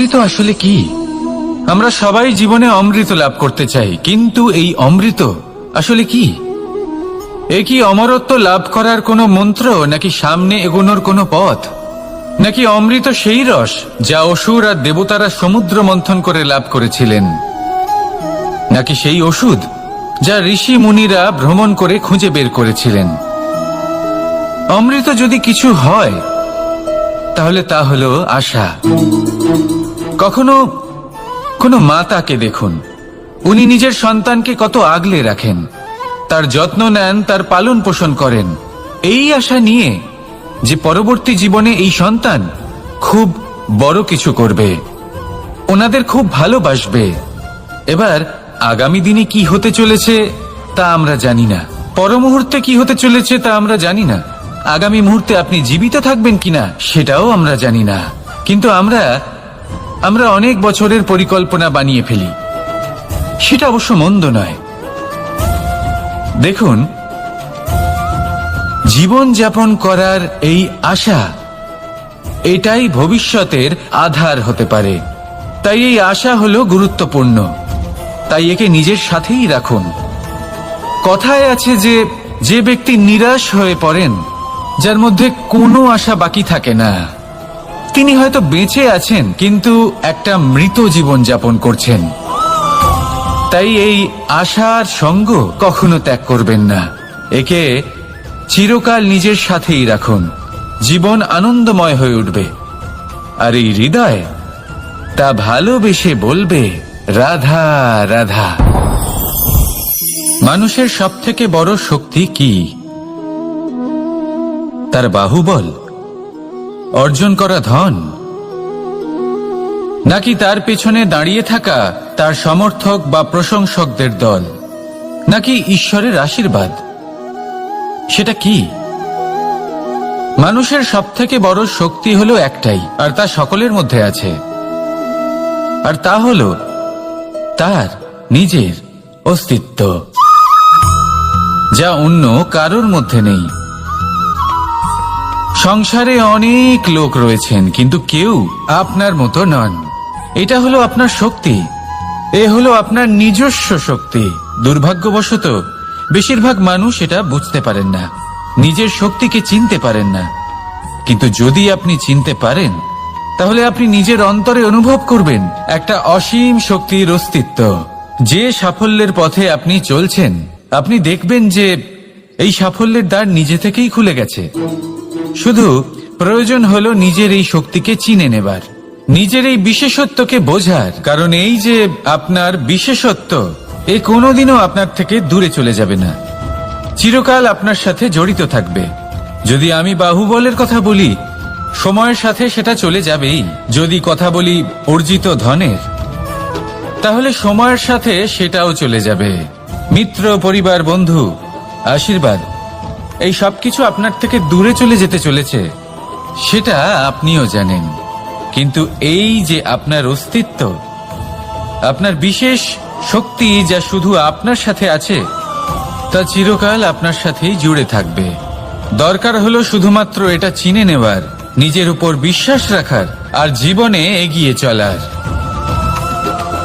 অমৃত আসলে কি? আমরা সবাই জীবনে অমৃত লাভ করতে চাই, কিন্তু এই অমৃত আসলে কি? এ কি অমরত্ব লাভ করার কোনো মন্ত্র, নাকি সামনে এগোনোর কোনো পথ? নাকি অমৃত সেই রস, যা অসুর আর দেবতারা সমুদ্র মন্থন করে লাভ করেছিলেন? নাকি সেই ওষুধ, যা ঋষি মুনিরা ভ্রমণ করে খুঁজে বের করেছিলেন? অমৃত যদি কিছু হয়, তাহলে তা হলো আশা। কখনো কোনো মাতাকে দেখুন। উনি নিজের সন্তানকে কত আগলে রাখেন। তার যত্ন নেন, তার পালন পোষণ করেন। এই আশা নিয়ে যে পরবর্তী জীবনে এই সন্তান খুব বড় কিছু করবে, ওনাদের খুব ভালোবাসবে। এবার আগামী দিনে কি হতে চলেছে তা আমরা জানি না। পর মুহূর্তে কি হতে চলেছে তা আমরা জানি না। আগামী মুহূর্তে আপনি জীবিত থাকবেন কিনা সেটাও আমরা জানি না। কিন্তু আমরা আমরা অনেক বছরের পরিকল্পনা বানিয়ে ফেলি। সেটা অবশ্য মন্দ নয়। দেখুন, জীবন যাপন করার এই আশা, এটাই ভবিষ্যতের আধার হতে পারে। তাই এই আশা হল গুরুত্বপূর্ণ। তাই একে নিজের সাথেই রাখুন। কথায় আছে যে যে ব্যক্তি নিরাশ হয়ে পড়েন, যার মধ্যে কোনো আশা বাকি থাকে না। তিনি হয়তো বেঁচে আছেন, কিন্তু একটা মৃত জীবন যাপন করছেন। তাই এই আশার সঙ্গ কখনো ত্যাগ করবেন না। একে চিরকাল নিজের সাথেই রাখুন। জীবন আনন্দময় হয়ে উঠবে। আর এই হৃদয় তা ভালোবেসে বলবে, রাধা রাধা। মানুষের সবথেকে বড় শক্তি কি? তার বাহুবল। অর্জন করা ধন। নাকি তার পেছনে দাঁড়িয়ে থাকা তার সমর্থক বা প্রশংসকদের দল? নাকি ঈশ্বরের আশীর্বাদ? সেটা কি? মানুষের সব থেকে বড় শক্তি হলো একটাই, আর তা সকলের মধ্যে আছে। আর তা হলো তার নিজের অস্তিত্ব। যা অন্য কারোর মধ্যে নেই। সংসারে অনেক লোক রয়েছেন, কিন্তু কেউ আপনার মতো নন। এটা হলো আপনার শক্তি। এ হলো আপনার নিজস্ব শক্তি। দুর্ভাগ্যবশত, বেশিরভাগ মানুষ এটা বুঝতে পারেন না। নিজের শক্তিকে চিনতে পারেন না। কিন্তু যদি আপনি চিনতে পারেন, তাহলে আপনি নিজের অন্তরে অনুভব করবেন একটা অসীম শক্তির অস্তিত্ব। যে সাফল্যের পথে আপনি চলছেন, আপনি দেখবেন যে এই সাফল্যের দ্বার নিজে থেকেই খুলে গেছে। শুধু প্রয়োজন হলো নিজের এই শক্তিকে চিনে নেবার, নিজের এই বিশেষত্বকে বোঝার। কারণ এই যে আপনার বিশেষত্ব, এ কোনোদিনও আপনার থেকে দূরে চলে যাবে না। চিরকাল আপনার সাথে জড়িত থাকবে। যদি আমি বাহুবলের কথা বলি, সময়ের সাথে সেটা চলে যাবেই। যদি কথা বলি অর্জিত ধনের, তাহলে সময়ের সাথে সেটাও চলে যাবে। মিত্র, পরিবার, বন্ধু, আশীর্বাদ এই সবকিছু আপনার থেকে দূরে চলে যেতে চলেছে। সেটা আপনিও জানেন। কিন্তু এই যে আপনার অস্তিত্ব, আপনার বিশেষ শক্তি যা শুধু আপনার সাথে আছে, তা চিরকাল আপনার সাথেই জুড়ে থাকবে। দরকার হলো শুধুমাত্র এটা চিনে নেওয়ার, নিজের উপর বিশ্বাস রাখার, আর জীবনে এগিয়ে চলার।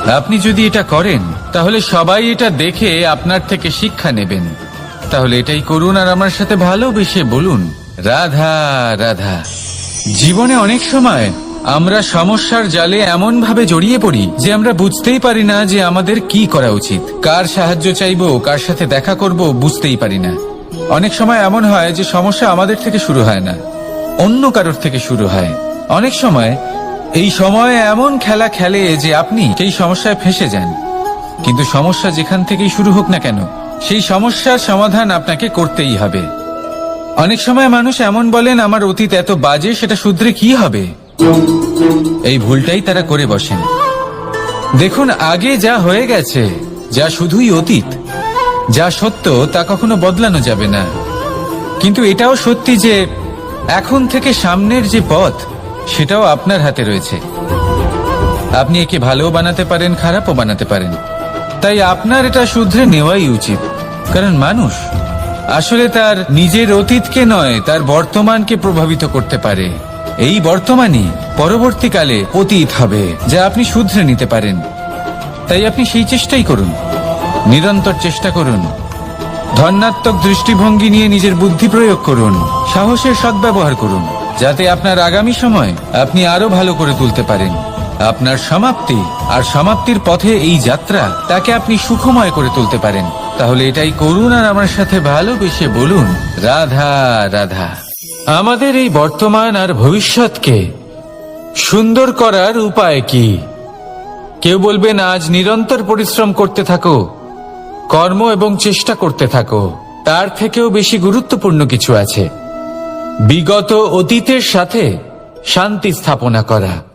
আপনি যদি এটা করেন, তাহলে সবাই এটা দেখে আপনার থেকে শিক্ষা নেবেন। তাহলে এটাই করুন আর আমার সাথে ভালোবেসে বলুন। রাধা রাধা। জীবনে অনেক সময় আমরা সমস্যার জালে এমন ভাবে জড়িয়ে পড়ি যে আমরা বুঝতেই পারি না যে আমাদের কি করা উচিত। কার সাহায্য চাইব, কার সাথে দেখা করব বুঝতেই পারি না। অনেক সময় এমন হয় যে সমস্যা আমাদের থেকে শুরু হয় না, অন্য কারোর থেকে শুরু হয়। অনেক সময় এই সময় এমন খেলা খেলে যে আপনি সেই সমস্যায় ফেসে যান। কিন্তু সমস্যা যেখান থেকেই শুরু হোক না কেন সেই সমস্যার সমাধান আপনাকে করতেই হবে। অনেক সময় মানুষ এমন বলেন, আমার অতীত এত বাজে, সেটা শুধরে কি হবে? এই ভুলটাই তারা করে বসেন। দেখুন, আগে যা হয়ে গেছে, যা শুধুই অতীত, যা সত্য, তা কখনো বদলানো যাবে না। কিন্তু এটাও সত্যি যে, এখন থেকে সামনের যে পথ, সেটাও আপনার হাতে রয়েছে। আপনি একে ভালোও বানাতে পারেন, খারাপও বানাতে পারেন। তাই আপনার এটা শুধরে নেওয়াই উচিত। কারণ মানুষ আসলে তার নিজের অতীতকে নয়, তার বর্তমানকে প্রভাবিত করতে পারে। এই বর্তমানই পরবর্তীকালে অতীত হবে, যা আপনি শুধরে নিতে পারেন। তাই আপনি সেই চেষ্টাই করুন। নিরন্তর চেষ্টা করুন। ধন্যাত্মক দৃষ্টিভঙ্গি নিয়ে নিজের বুদ্ধি প্রয়োগ করুন। সাহসের সদ্ব্যবহার করুন, যাতে আপনার আগামী সময় আপনি আরও ভালো করে তুলতে পারেন। আপনার সমাপ্তি আর সমাপ্তির পথে এই যাত্রা তাকে আপনি সুখময় করে তুলতে পারেন। তাহলে এটাই করুন আর আমার সাথে ভালোবেসে বলুন, রাধা রাধা। আমাদের এই বর্তমান আর ভবিষ্যৎকে সুন্দর করার উপায় কি? কেউ বলবেন, আজ নিরন্তর পরিশ্রম করতে থাকো, কর্ম এবং চেষ্টা করতে থাকো। তার থেকেও বেশি গুরুত্বপূর্ণ কিছু আছে। বিগত অতীতের সাথে শান্তি স্থাপনা করা।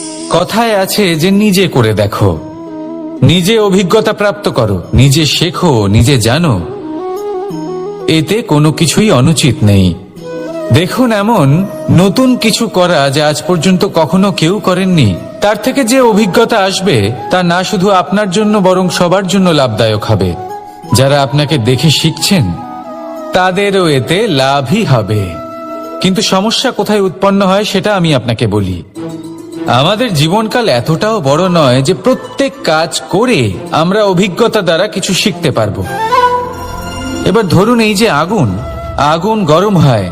কথায় আছে যে নিজে করে দেখো। নিজে অভিজ্ঞতা প্রাপ্ত করো, নিজে শেখো, নিজে জানো। এতে কোনো কিছুই অনুচিত নেই। দেখুন এমন নতুন কিছু করা যা আজ পর্যন্ত কখনো কেউ করেননি। তার থেকে যে অভিজ্ঞতা আসবে, তা না শুধু আপনার জন্য, বরং সবার জন্য লাভদায়ক হবে। যারা আপনাকে দেখে শিখছেন, তাদেরও এতে লাভই হবে। কিন্তু সমস্যা কোথায় উৎপন্ন হয়, সেটা আমি আপনাকে বলি। আমাদের জীবনকাল এতটাও বড় নয় যে প্রত্যেক কাজ করে আমরা অভিজ্ঞতা দ্বারা কিছু শিখতে পারব। এবার ধরুন এই যে আগুন আগুন গরম হয়।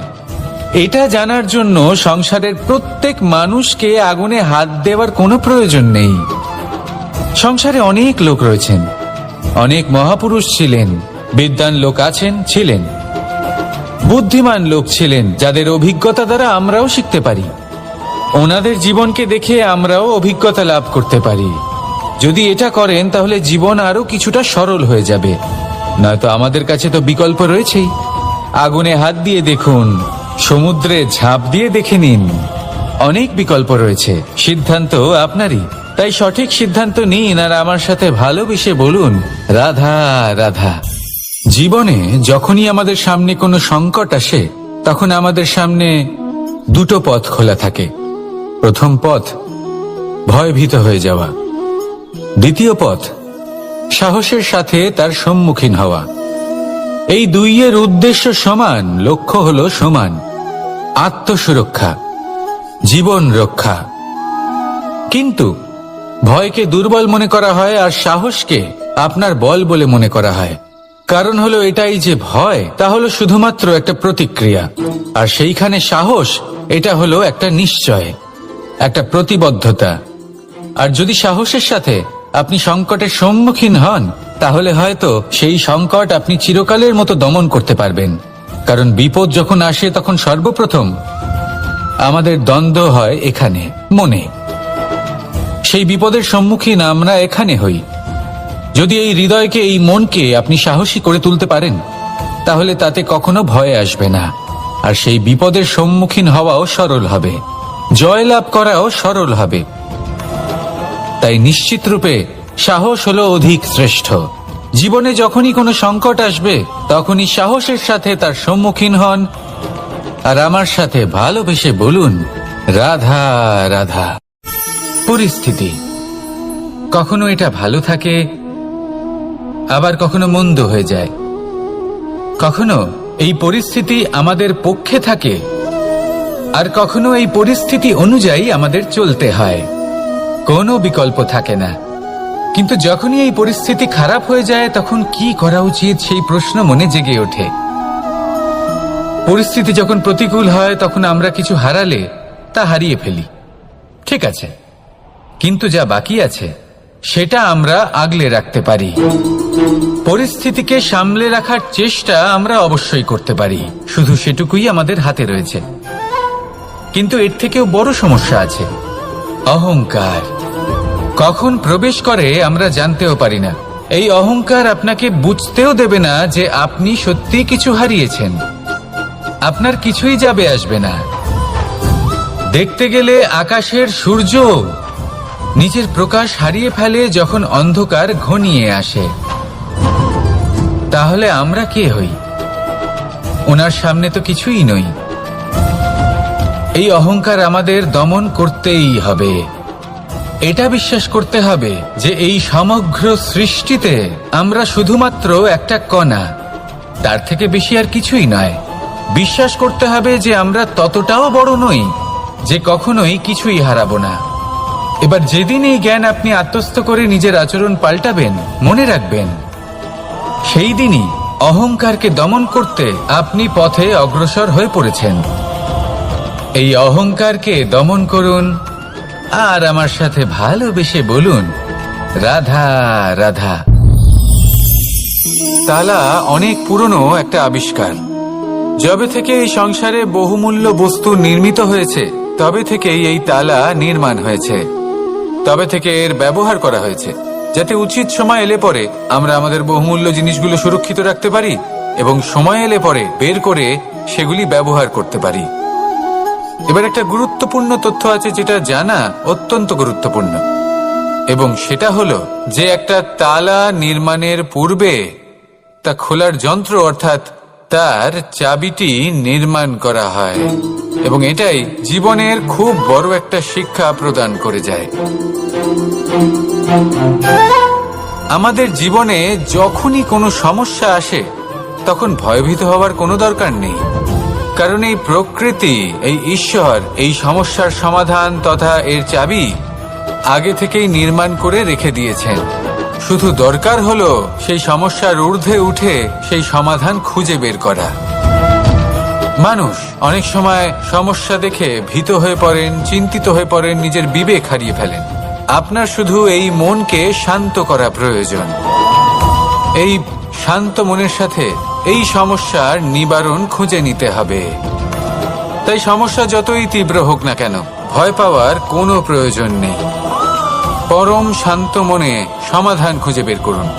এটা জানার জন্য সংসারের প্রত্যেক মানুষকে আগুনে হাত দেওয়ার কোনো প্রয়োজন নেই। সংসারে অনেক লোক রয়েছেন, অনেক মহাপুরুষ ছিলেন, বিদ্যান লোক আছেন, ছিলেন। বুদ্ধিমান লোক ছিলেন, যাদের অভিজ্ঞতা দ্বারা আমরাও শিখতে পারি। ওনাদের জীবনকে দেখে আমরাও অভিজ্ঞতা লাভ করতে পারি। যদি এটা করেন, তাহলে জীবন আরও কিছুটা সরল হয়ে যাবে। নয়তো আমাদের কাছে তো বিকল্প রয়েছেই। আগুনে হাত দিয়ে দেখুন, সমুদ্রে ঝাঁপ দিয়ে দেখে নিন। অনেক বিকল্প রয়েছে। সিদ্ধান্ত আপনারই। তাই সঠিক সিদ্ধান্ত নিন আর আমার সাথে ভালোবেসে বলুন, রাধা রাধা। জীবনে যখনই আমাদের সামনে কোনো সংকট আসে, তখন আমাদের সামনে দুটো পথ খোলা থাকে। প্রথম পথ, ভয়ভীত হয়ে যাওয়া। দ্বিতীয় পথ, সাহসের সাথে তার সম্মুখীন হওয়া। এই দুইয়ের উদ্দেশ্য সমান, লক্ষ্য হল সমান। আত্মসুরক্ষা, জীবন রক্ষা। কিন্তু, ভয়কে দুর্বল মনে করা হয় আর সাহসকে আপনার বল বলে মনে করা হয়। কারণ হলো এটাই যে ভয়, তা হলো শুধুমাত্র একটা প্রতিক্রিয়া। আর সেইখানে সাহস, এটা হলো একটা নিশ্চয়। একটা প্রতিবদ্ধতা। আর যদি সাহসের সাথে আপনি সংকটের সম্মুখীন হন, তাহলে হয়তো সেই সংকট আপনি চিরকালের মতো দমন করতে পারবেন। কারণ বিপদ যখন আসে, তখন সর্বপ্রথম আমাদের দ্বন্দ্ব হয় এখানে, মনে। সেই বিপদের সম্মুখীন আমরা এখানে হই। যদি এই হৃদয়কে, এই মনকে আপনি সাহসী করে তুলতে পারেন, তাহলে তাতে কখনো ভয় আসবে না। আর সেই বিপদের সম্মুখীন হওয়াও সরল হবে। জয়লাভ করাও সরল হবে। তাই নিশ্চিত রূপে সাহস হলো অধিক শ্রেষ্ঠ। জীবনে যখনই কোনো সংকট আসবে, তখনই সাহসের সাথে তার সম্মুখীন হন আর আমার সাথে ভালোবেসে বলুন, রাধা রাধা। পরিস্থিতি। কখনো এটা ভালো থাকে, আবার কখনো মন্দ হয়ে যায়। কখনো এই পরিস্থিতি আমাদের পক্ষে থাকে আর কখনো এই পরিস্থিতি অনুযায়ী আমাদের চলতে হয়। কোনো বিকল্প থাকে না। কিন্তু যখনই এই পরিস্থিতি খারাপ হয়ে যায়, তখন কি করা উচিত সেই প্রশ্ন মনে জেগে ওঠে। পরিস্থিতি যখন প্রতিকূল হয়, তখন আমরা কিছু হারালে তা হারিয়ে ফেলি। ঠিক আছে। কিন্তু যা বাকি আছে, সেটা আমরা আগলে রাখতে পারি। পরিস্থিতিকে সামলে রাখার চেষ্টা আমরা অবশ্যই করতে পারি। শুধু সেটুকুই আমাদের হাতে রয়েছে। কিন্তু এর থেকেও বড় সমস্যা আছে। অহংকার। কখন প্রবেশ করে আমরা জানতেও পারি না। এই অহংকার আপনাকে বুঝতেও দেবে না যে আপনি সত্যি কিছু হারিয়েছেন। আপনার কিছুই যাবে আসবে না। দেখতে গেলে আকাশের সূর্য নিজের প্রকাশ হারিয়ে ফেলে যখন অন্ধকার ঘনিয়ে আসে। তাহলে আমরা কে হই? ওনার সামনে তো কিছুই নই। এই অহংকার আমাদের দমন করতেই হবে। এটা বিশ্বাস করতে হবে যে এই সমগ্র সৃষ্টিতে আমরা শুধুমাত্র একটা কণা। তার থেকে বেশি আর কিছুই নয়। বিশ্বাস করতে হবে যে আমরা ততটাও বড় নই যে কখনোই কিছুই হারাবো না। এবার যেদিন এই জ্ঞান আপনি আত্মস্থ করে নিজের আচরণ পাল্টাবেন, মনে রাখবেন, সেই দিনই অহংকারকে দমন করতে আপনি পথে অগ্রসর হয়ে পড়েছেন। এই অহংকারকে দমন করুন আর আমার সাথে ভালোবেসে বলুন, রাধা রাধা। তালা অনেক পুরনো একটা আবিষ্কার। যবে থেকে এই সংসারে বহুমূল্য বস্তু নির্মিত হয়েছে, তবে থেকেই এই তালা নির্মাণ হয়েছে। তবে থেকে এর ব্যবহার করা হয়েছে, যাতে উচিত সময় এলে পরে আমরা আমাদের বহুমূল্য জিনিসগুলো সুরক্ষিত রাখতে পারি এবং সময় এলে পরে বের করে সেগুলি ব্যবহার করতে পারি। এবার একটা গুরুত্বপূর্ণ তথ্য আছে যেটা জানা অত্যন্ত গুরুত্বপূর্ণ। এবং সেটা হলো যে একটা তালা নির্মাণের পূর্বে তা খোলার যন্ত্র অর্থাৎ তার চাবিটি নির্মাণ করা হয়। এবং এটাই জীবনের খুব বড় একটা শিক্ষা প্রদান করে যায়। আমাদের জীবনে যখনই কোনো সমস্যা আসে, তখন ভয়ভীত হওয়ার কোনো দরকার নেই। কারণ এই প্রকৃতি, এই ঈশ্বর, এই সমস্যার সমাধান তথা এর চাবি আগে থেকেই নির্মাণ করে রেখে দিয়েছেন। শুধু দরকার হলো সেই সমস্যার ঊর্ধ্বে উঠে সেই সমাধান খুঁজে বের করা। মানুষ অনেক সময় সমস্যা দেখে ভীত হয়ে পড়েন, চিন্তিত হয়ে পড়েন, নিজের বিবেক হারিয়ে ফেলেন। আপনার শুধু এই মনকে শান্ত করা প্রয়োজন। এই শান্ত মনের সাথে এই সমস্যার নিবারণ খুঁজে নিতে হবে। তাই সমস্যা যতই তীব্র হোক না কেন, ভয় পাওয়ার কোনো প্রয়োজন নেই। পরম শান্ত মনে সমাধান খুঁজে বের করুন।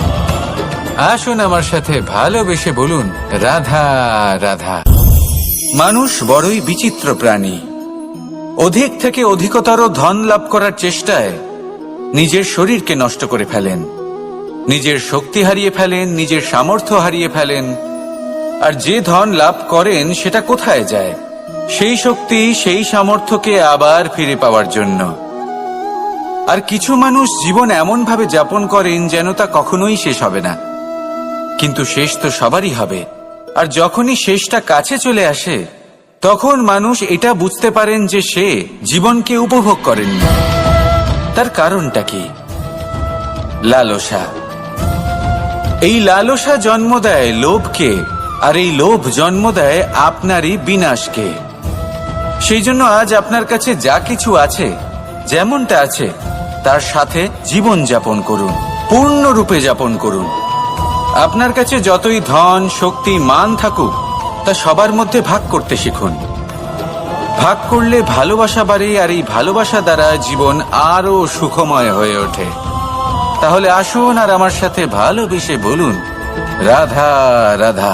আসুন আমার সাথে ভালোবেসে বলুন, রাধা রাধা। মানুষ বড়ই বিচিত্র প্রাণী। অধিক থেকে অধিকতর ধন লাভ করার চেষ্টায় নিজের শরীরকে নষ্ট করে ফেলেন। নিজের শক্তি হারিয়ে ফেলেন, নিজের সামর্থ্য হারিয়ে ফেলেন আর যে ধন লাভ করেন, সেটা কোথায় যায়? সেই শক্তি, সেই সামর্থ্যকে আবার ফিরে পাওয়ার জন্য। আর কিছু মানুষ জীবন এমন ভাবে যাপন করেন যেন তা কখনোই শেষ হবে না। কিন্তু শেষ তো সবারই হবে। আর যখনই শেষটা কাছে চলে আসে, তখন মানুষ এটা বুঝতে পারেন যে সে জীবনকে উপভোগ করেননি। তার কারণটা কি? লালসা। এই লালসা জন্ম দেয় লোভকে আর এই লোভ জন্ম দেয় আপনারই বিনাশকে। সেই জন্য আজ আপনার কাছে যা কিছু আছে, যেমনটা আছে, তার সাথে জীবন যাপন করুন, পূর্ণরূপে যাপন করুন। আপনার কাছে যতই ধন, শক্তি, মান থাকুক, তা সবার মধ্যে ভাগ করতে শিখুন। ভাগ করলে ভালোবাসা বাড়ে আর এই ভালোবাসা দ্বারা জীবন আরও সুখময় হয়ে ওঠে। তাহলে আসুন আর আমার সাথে ভালোবেসে বলুন, রাধা রাধা।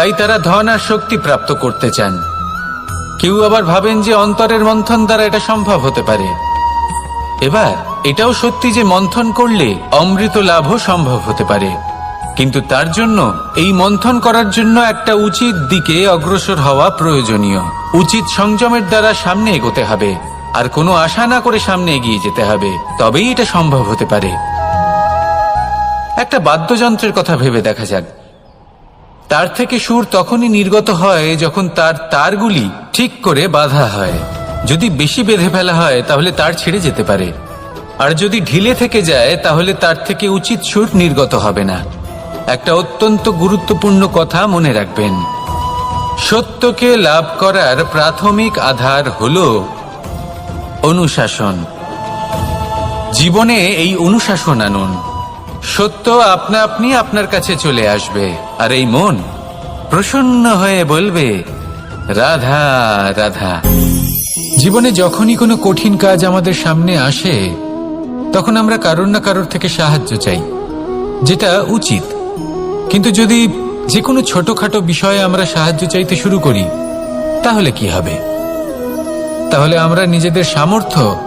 তাই তারা ধন আর শক্তি প্রাপ্ত করতে চান। কেউ আবার ভাবেন যে অন্তরের মন্থন দ্বারা এটা সম্ভব হতে পারে। এবার, এটাও সত্যি যে মন্থন করলে অমৃত লাভও সম্ভব হতে পারে। কিন্তু তার জন্য এই মন্থন করার জন্য একটা উচিত দিকে অগ্রসর হওয়া প্রয়োজনীয়। উচিত সংযমের দ্বারা সামনে এগোতে হবে। আর কোনো আশা না করে সামনে এগিয়ে যেতে হবে। তবেই এটা সম্ভব হতে পারে। একটা বাদ্যযন্ত্রের কথা ভেবে দেখা যাক। তার থেকে সুর তখনই নির্গত হয় যখন তার তারগুলি ঠিক করে বাঁধা হয়। যদি বেশি বেঁধে ফেলা হয়, তাহলে তার ছেড়ে যেতে পারে। আর যদি ঢিলে থেকে যায়, তাহলে তার থেকে উচিত সুর নির্গত হবে না। একটা অত্যন্ত গুরুত্বপূর্ণ কথা মনে রাখবেন। সত্যকে লাভ করার প্রাথমিক আধার হল অনুশাসন। জীবনে এই অনুশাসন আনুন। সত্য আপনা আপনি আপনার কাছে চলে আসবে। আর এই মন প্রসন্ন হয়ে বলবে, রাধা রাধা। জীবনে যখনই কোনো কঠিন কাজ আমাদের সামনে আসে, তখন আমরা কারোর না কারোর থেকে সাহায্য চাই, যেটা উচিত। কিন্তু যদি যে কোনো ছোটখাটো বিষয়ে আমরা সাহায্য চাইতে শুরু করি, তাহলে কি হবে? তাহলে আমরা নিজেদের সামর্থ্য,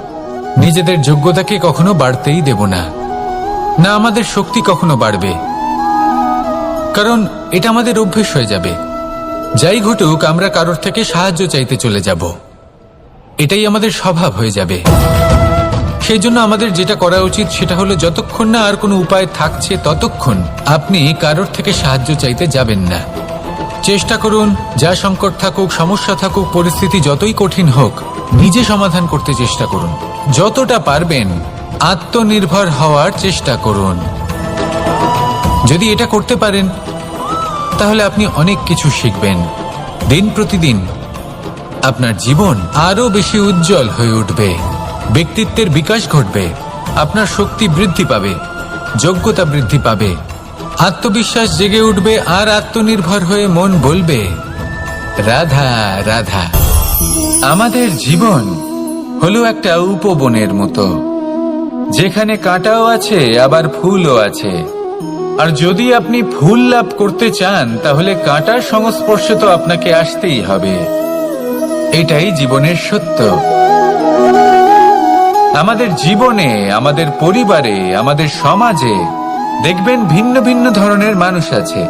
নিজেদের যোগ্যতাকে কখনো বাড়তেই দেব না। না আমাদের শক্তি কখনো বাড়বে। কারণ এটা আমাদের অভ্যেস হয়ে যাবে। যাই ঘটুক, আমরা কারোর থেকে সাহায্য চাইতে চলে যাব। এটাই আমাদের স্বভাব হয়ে যাবে। সেই জন্য আমাদের যেটা করা উচিত সেটা হলো যতক্ষণ না আর কোনো উপায় থাকছে ততক্ষণ আপনি কারোর থেকে সাহায্য চাইতে যাবেন না। চেষ্টা করুন, যা সংকট থাকুক, সমস্যা থাকুক, পরিস্থিতি যতই কঠিন হোক, নিজে সমাধান করতে চেষ্টা করুন। যতটা পারবেন, আত্মনির্ভর হওয়ার চেষ্টা করুন। যদি এটা করতে পারেন, তাহলে আপনি অনেক কিছু শিখবেন। দিন প্রতিদিন আপনার জীবন আরও বেশি উজ্জ্বল হয়ে উঠবে। ব্যক্তিত্বের বিকাশ ঘটবে, আপনার শক্তি বৃদ্ধি পাবে, যোগ্যতা বৃদ্ধি পাবে, আত্মবিশ্বাস জেগে উঠবে আর আত্মনির্ভর হয়ে মন বলবে, রাধা রাধা। আমাদের জীবন হলো একটা উপবনের মতো, যেখানে কাঁটাও আছে, আবার ফুলও আছে। আর যদি আপনি ফুল লাভ করতে চান, তাহলে কাঁটার সংস্পর্শে তো আপনাকে আসতেই হবে। এটাই জীবনের সত্য। আমাদের জীবনে, আমাদের পরিবারে, আমাদের সমাজে দেখবেন ভিন্ন ভিন্ন ধরনের মানুষ আছে।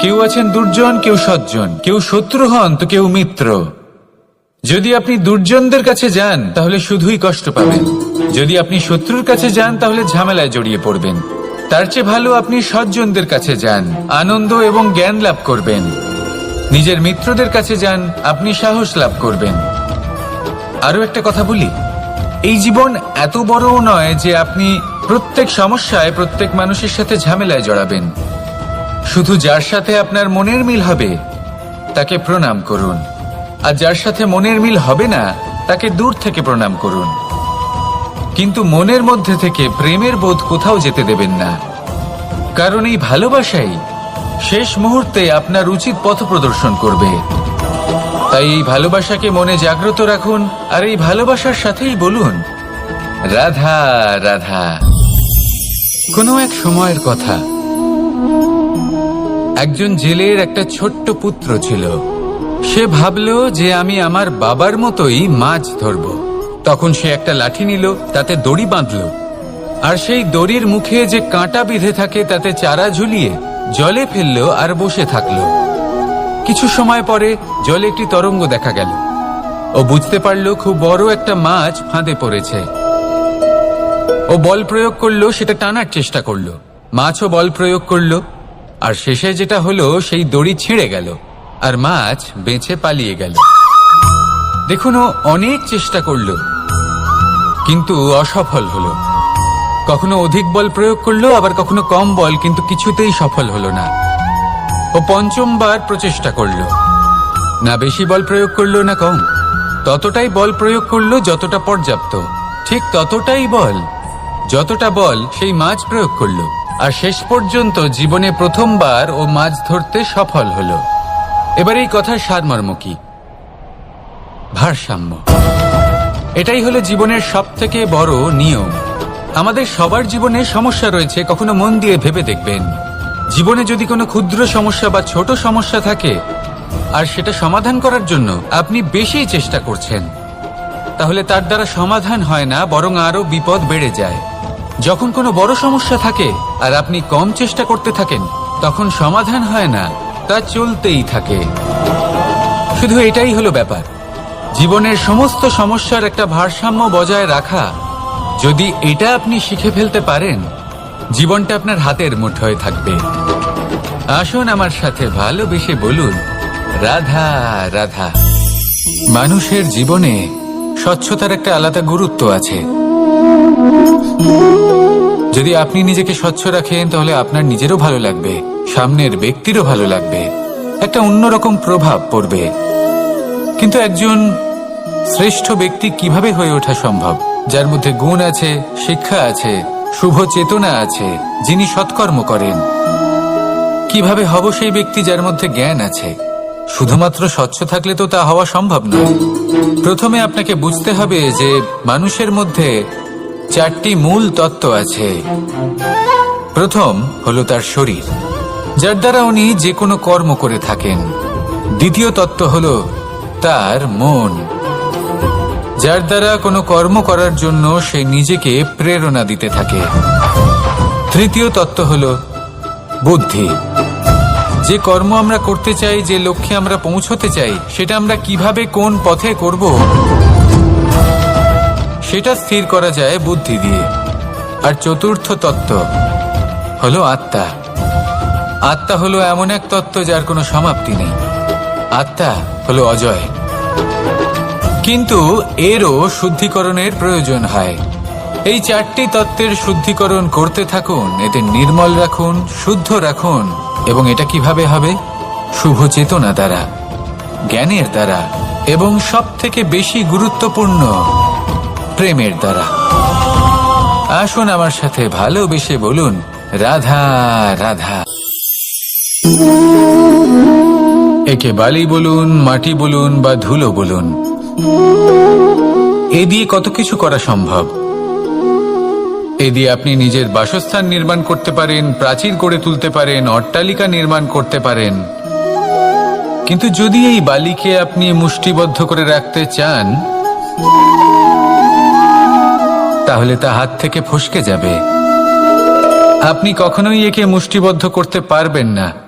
কেউ আছেন দুর্জন, কেউ সজ্জন, কেউ শত্রু হন তো কেউ মিত্র। যদি আপনি দুর্জনদের কাছে যান, তাহলে শুধুই কষ্ট পাবেন। যদি আপনি শত্রুর কাছে যান, তাহলে ঝামেলায় জড়িয়ে পড়বেন। তার চেয়ে ভালো আপনি সজ্জনদের কাছে যান, আনন্দ এবং জ্ঞান লাভ করবেন। নিজের মিত্রদের কাছে যান, আপনি সাহস লাভ করবেন। আরও একটা কথা বলি, এই জীবন এত বড়ও নয় যে আপনি প্রত্যেক সমস্যায় প্রত্যেক মানুষের সাথে ঝামেলায় জড়াবেন। শুধু যার সাথে আপনার মনের মিল হবে, তাকে প্রণাম করুন। আর যার সাথে মনের মিল হবে না, তাকে দূর থেকে প্রণাম করুন। কিন্তু মনের মধ্যে থেকে প্রেমের বোধ কোথাও যেতে দেবেন না। কারণ এই ভালোবাসাই শেষ মুহূর্তে আপনার উচিত পথ প্রদর্শন করবে। তাই এই ভালোবাসাকে মনে জাগ্রত রাখুন আর এই ভালোবাসার সাথেই বলুন, রাধা রাধা। কোনো এক সময়ের কথা। একজন জেলের একটা ছোট্ট পুত্র ছিল। সে ভাবল যে আমি আমার বাবার মতোই মাছ ধরব। তখন সে একটা লাঠি নিল, তাতে দড়ি বাঁধল। আর সেই দড়ির মুখে যে কাঁটা বিঁধে থাকে, তাতে চারা ঝুলিয়ে জলে ফেলল আর বসে থাকল। কিছু সময় পরে জলে একটি তরঙ্গ দেখা গেল। ও বুঝতে পারল খুব বড় একটা মাছ ফাঁদে পড়েছে। ও বল প্রয়োগ করল, সেটা টানার চেষ্টা করল। মাছও বল প্রয়োগ করল। আর শেষে যেটা হলো, সেই দড়ি ছিঁড়ে গেল। আর মাছ বেঁচে পালিয়ে গেল। দেখুন অনেক চেষ্টা করল। কিন্তু অসফল হলো। কখনো অধিক বল প্রয়োগ করল, আবার কখনো কম বল, কিন্তু কিছুতেই সফল হলো না। ও পঞ্চমবার প্রচেষ্টা করল। না বেশি বল প্রয়োগ করল, না কম। ততটাই বল প্রয়োগ করল যতটা পর্যাপ্ত। ঠিক ততটাই বল, যতটা বল সেই মাছ প্রয়োগ করল। আর শেষ পর্যন্ত জীবনে প্রথমবার ও মাছ ধরতে সফল হলো। এবার এই কথার সারমর্ম কি? ভারসাম্য। এটাই হলো জীবনের সব থেকে বড় নিয়ম। আমাদের সবার জীবনে সমস্যা রয়েছে, কখনো মন দিয়ে ভেবে দেখবেন। জীবনে যদি কোনো ক্ষুদ্র সমস্যা বা ছোট সমস্যা থাকে, আর সেটা সমাধান করার জন্য আপনি বেশি চেষ্টা করছেন, তাহলে তার দ্বারা সমাধান হয় না, বরং আরও বিপদ বেড়ে যায়। যখন কোনো বড় সমস্যা থাকে, আর আপনি কম চেষ্টা করতে থাকেন, তখন সমাধান হয় না, তা চলতেই থাকে। শুধু এটাই হলো ব্যাপার। জীবনের সমস্ত সমস্যার একটা ভারসাম্য বজায় রাখা। যদি এটা আপনি শিখে ফেলতে পারেন, জীবনটা আপনার হাতের মুঠোয় থাকবে। আসুন আমার সাথে ভালোবেসে বলুন, রাধা রাধা। মানুষের জীবনে স্বচ্ছতার একটা আলাদা গুরুত্ব আছে। যদি আপনি নিজেকে স্বচ্ছ রাখেন, তাহলে আপনার নিজেরও ভালো লাগবে, সামনের ব্যক্তিরও ভালো লাগবে। একটা অন্যরকম প্রভাব পড়বে। কিন্তু একজন শ্রেষ্ঠ ব্যক্তি কীভাবে হয়ে ওঠা সম্ভব? যার মধ্যে গুণ আছে, শিক্ষা আছে, শুভ চেতনা আছে, যিনি সৎকর্ম করেন। কীভাবে হব সেই ব্যক্তি যার মধ্যে জ্ঞান আছে? শুধুমাত্র স্বচ্ছ থাকলে তো তা হওয়া সম্ভব নয়। প্রথমে আপনাকে বুঝতে হবে যে মানুষের মধ্যে চারটি মূল তত্ত্ব আছে। প্রথম হলো তার শরীর, যার দ্বারা উনি যে কোনো কর্ম করে থাকেন। দ্বিতীয় তত্ত্ব হলো তার মন। যার দ্বারা কোনো কর্ম করার জন্য সে নিজেকে প্রেরণা দিতে থাকে। তৃতীয় তত্ত্ব হল বুদ্ধি। যে কর্ম আমরা করতে চাই, যে লক্ষ্যে আমরা পৌঁছতে চাই, সেটা আমরা কীভাবে কোন পথে করব, সেটা স্থির করা যায় বুদ্ধি দিয়ে। আর চতুর্থ তত্ত্ব হলো আত্মা। আত্মা হলো এমন এক তত্ত্ব যার কোনো সমাপ্তি নেই। আত্মা হলো অজয়। কিন্তু এরও শুদ্ধিকরণের প্রয়োজন হয়। এই চারটি তত্ত্বের শুদ্ধিকরণ করতে থাকুন, এতে নির্মল রাখুন, শুদ্ধ রাখুন, এবং এটা কীভাবে হবে? শুভ চেতনা দ্বারা, জ্ঞানের দ্বারা, এবং সব থেকে বেশি গুরুত্বপূর্ণ, প্রেমের দ্বারা। আসুন আমার সাথে ভালোবেসে বলুন, রাধা রাধা। একে বালি বলুন, মাটি বলুন, বা ধুলো বলুন এ দিয়ে কত কিছু করা সম্ভব? এ দিয়ে আপনি নিজের বাসস্থান নির্মাণ করতে পারেন, প্রাচীর গড়ে তুলতে পারেন, অট্টালিকা নির্মাণ করতে পারেন। কিন্তু যদি এই বালিকে আপনি মুষ্টিবদ্ধ করে রাখতে চান, তাহলে তা হাত থেকে ফসকে যাবে। আপনি কখনোই একে মুষ্টিবদ্ধ করতে পারবেন না।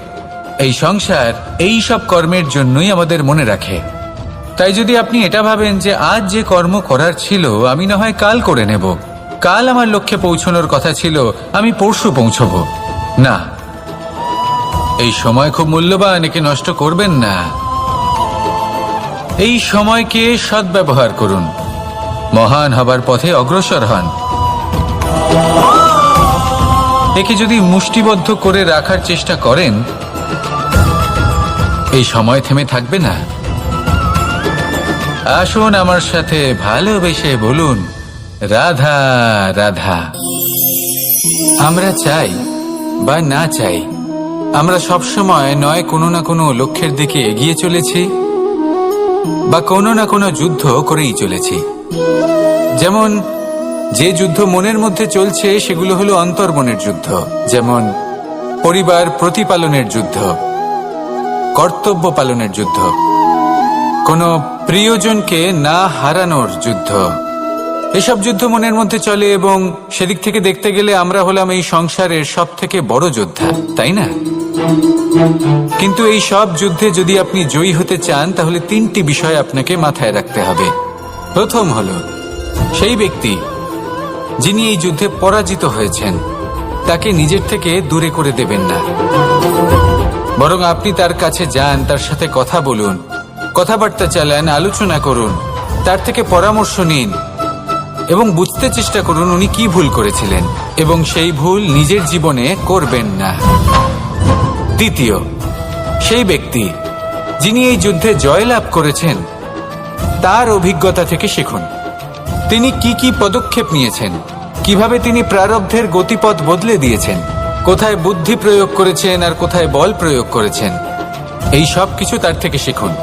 এই সংসার, এই সব কর্মের জন্যই আমাদের মনে রাখে। তাই যদি আপনি এটা ভাবেন যে আজ যে কর্ম করার ছিল, আমি না হয় কাল করে নেব। কাল আমার লক্ষ্যে পৌঁছানোর কথা ছিল, আমি পরশু পৌঁছব। না। এই সময় খুব মূল্যবান, একে নষ্ট করবেন না। এই সময়কে সদ্ব্যবহার করুন। মহান হবার পথে অগ্রসর হন। একে যদি মুষ্টিবদ্ধ করে রাখার চেষ্টা করেন এই সময় থেমে থাকবে না। আসুন আমার সাথে ভালোবেসে বলুন, রাধা রাধা। আমরা চাই বা না চাই, আমরা সবসময় নয় কোনো না কোনো লক্ষ্যের দিকে এগিয়ে চলেছি বা কোনো না কোনো যুদ্ধ করেই চলেছি। যেমন, যে যুদ্ধ মনের মধ্যে চলছে সেগুলো হলো অন্তর্মনের যুদ্ধ, যেমন পরিবার প্রতিপালনের যুদ্ধ। কর্তব্য পালনের যুদ্ধ। কোনো প্রিয়জনকে না হারানোর যুদ্ধ। এসব যুদ্ধ মনের মধ্যে চলে এবং সেদিক থেকে দেখতে গেলে আমরা হলাম এই সংসারের সব থেকে বড় যোদ্ধা, তাই না? কিন্তু এই সব যুদ্ধে যদি আপনি জয়ী হতে চান, তাহলে তিনটি বিষয় আপনাকে মাথায় রাখতে হবে। প্রথম হলো, সেই ব্যক্তি যিনি এই যুদ্ধে পরাজিত হয়েছেন, তাকে নিজের থেকে দূরে করে দেবেন না। বরং আপনি তার কাছে যান, তার সাথে কথা বলুন, কথাবার্তা চালান, আলোচনা করুন, তার থেকে পরামর্শ নিন এবং বুঝতে চেষ্টা করুন উনি কি ভুল করেছিলেন এবং সেই ভুল নিজের জীবনে করবেন না। দ্বিতীয়, সেই ব্যক্তি যিনি এই যুদ্ধে জয়লাভ করেছেন, তার অভিজ্ঞতা থেকে শিখুন। তিনি কি কি পদক্ষেপ নিয়েছেন, কীভাবে তিনি প্রারব্ধের গতিপথ বদলে দিয়েছেন কোথায় বুদ্ধি প্রয়োগ করেছেন আর কোথায় বল প্রয়োগ করেছেন। এই সব কিছু তার থেকে শিখুন।